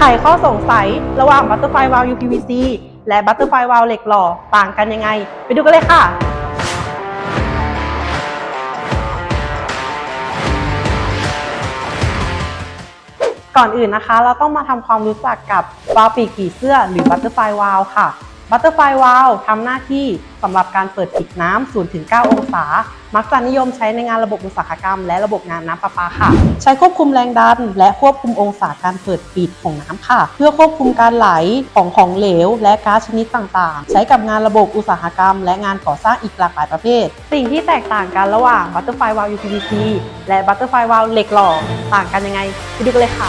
ไขข้อสงสัยระหว่างบัตเตอร์ไฟวาล UPVC และบัตเตอร์ไฟวาลเหล็กหล่อต่างกันยังไง ไปดูกันเลยค่ะ ก่อนอื่นนะคะ เราต้องมาทำความรู้จักกับวาล์วปีกผีเสื้อหรือบัตเตอร์ไฟวาลค่ะ บัตเตอร์ไฟวาลทำหน้าที่สำหรับการเปิดปิดน้ำ0ถึง9องศา มักจะนิยมใช้ในงานระบบอุตสาหกรรม และระบบงานน้ำประปาค่ะ ใช้ควบคุมแรงดัน และควบคุมองศาการเปิดปิดของน้ำค่ะ เพื่อควบคุมการไหลของของเหลว และก๊าซชนิดต่างๆ ใช้กับงานระบบอุตสาหกรรม และงานก่อสร้างอีกหลากหลายประเภท สิ่งที่แตกต่างกันระหว่างบัตเตอร์ไฟวาล UPVC และบัตเตอร์ไฟวาลเหล็กหล่อต่างกันยังไงไปดูกันเลยค่ะ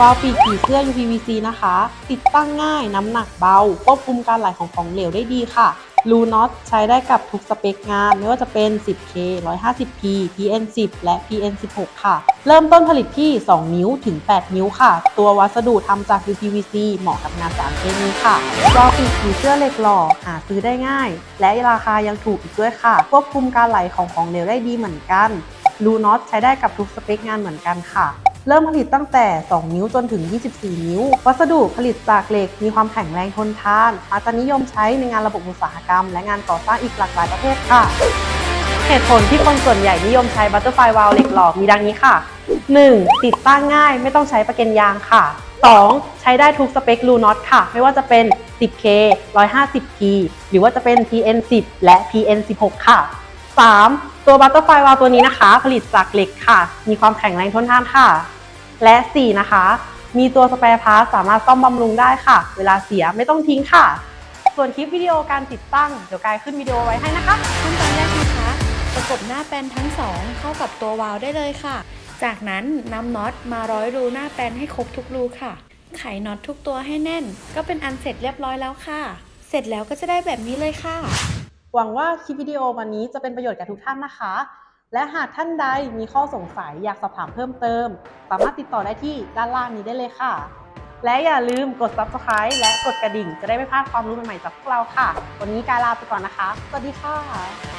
วาล์วปีกผีเสื้อ UPVC นะคะ ติดตั้งง่ายน้ำหนักเบา ควบคุมการไหลของของเหลวได้ดีค่ะรูน็อตใช้ได้กับทุกสเปคงาน ไม่ว่าจะเป็น 10K 150P PN10 และ PN16 ค่ะ เริ่มต้นผลิตที่ 2 นิ้วถึง 8 นิ้วค่ะ ตัววัสดุทำจาก UPVC เหมาะกับงานสารเคมีค่ะวาล์วปีกผีเสื้อเหล็กหล่อหาซื้อได้ง่าย และราคายังถูกอีกด้วยค่ะ ควบคุมการไหลของของเหลวได้ดีเหมือนกันรูน็อตใช้ได้กับทุกสเปคงานเหมือนกันค่ะ เริ่มผลิตตั้งแต่ 2 นิ้วจนถึง 24 นิ้ว วัสดุผลิตจากเหล็กมีความแข็งแรงทนทาน อาจจะนิยมใช้ในงานระบบอุตสาหกรรม และงานก่อสร้างอีกหลากหลายประเภทค่ะ เหตุผลที่คนส่วนใหญ่นิยมใช้บัตเตอร์ไฟวาลเหล็กหล่อมีดังนี้ค่ะ 1. ติดตั้งง่ายไม่ต้องใช้ประเก็นยางค่ะ 2. ใช้ได้ทุกสเปครูน็อตค่ะ ไม่ว่าจะเป็น 10K 150P หรือว่าจะเป็น PN10 และ PN16 ค่ะ 3. ตัวบัตเตอร์ไฟวาลตัวนี้นะคะ ผลิตจากเหล็กค่ะ มีความแข็งแรงทนทานค่ะ และ 4 นะคะ มีตัวสเปรย์พาร์สามารถซ่อมบำรุงได้ค่ะ เวลาเสียไม่ต้องทิ้งค่ะ ส่วนคลิปวิดีโอการติดตั้ง เดี๋ยวกายขึ้นวิดีโอไว้ให้นะคะขั้นตอนแรกนะคะประกบหน้าแปลนทั้งสองเข้ากับตัววาลได้เลยค่ะ จากนั้นนำน็อตมาร้อยรูหน้าแปลนให้ครบทุกรูค่ะ ไขน็อตทุกตัวให้แน่น ก็เป็นอันเสร็จเรียบร้อยแล้วค่ะ เสร็จแล้วก็จะได้แบบนี้เลยค่ะ หวังว่าคลิปวิดีโอวันนี้จะเป็นประโยชน์กับทุกท่านนะคะ และหากท่านใดมีข้อสงสัยอยากสอบถามเพิ่มเติม สามารถติดต่อได้ที่ด้านล่างนี้ได้เลยค่ะ และอย่าลืมกด subscribe และกดกระดิ่ง จะได้ไม่พลาดความรู้ใหม่ๆจากพวกเราค่ะ วันนี้กาลาไปก่อนนะคะ สวัสดีค่ะ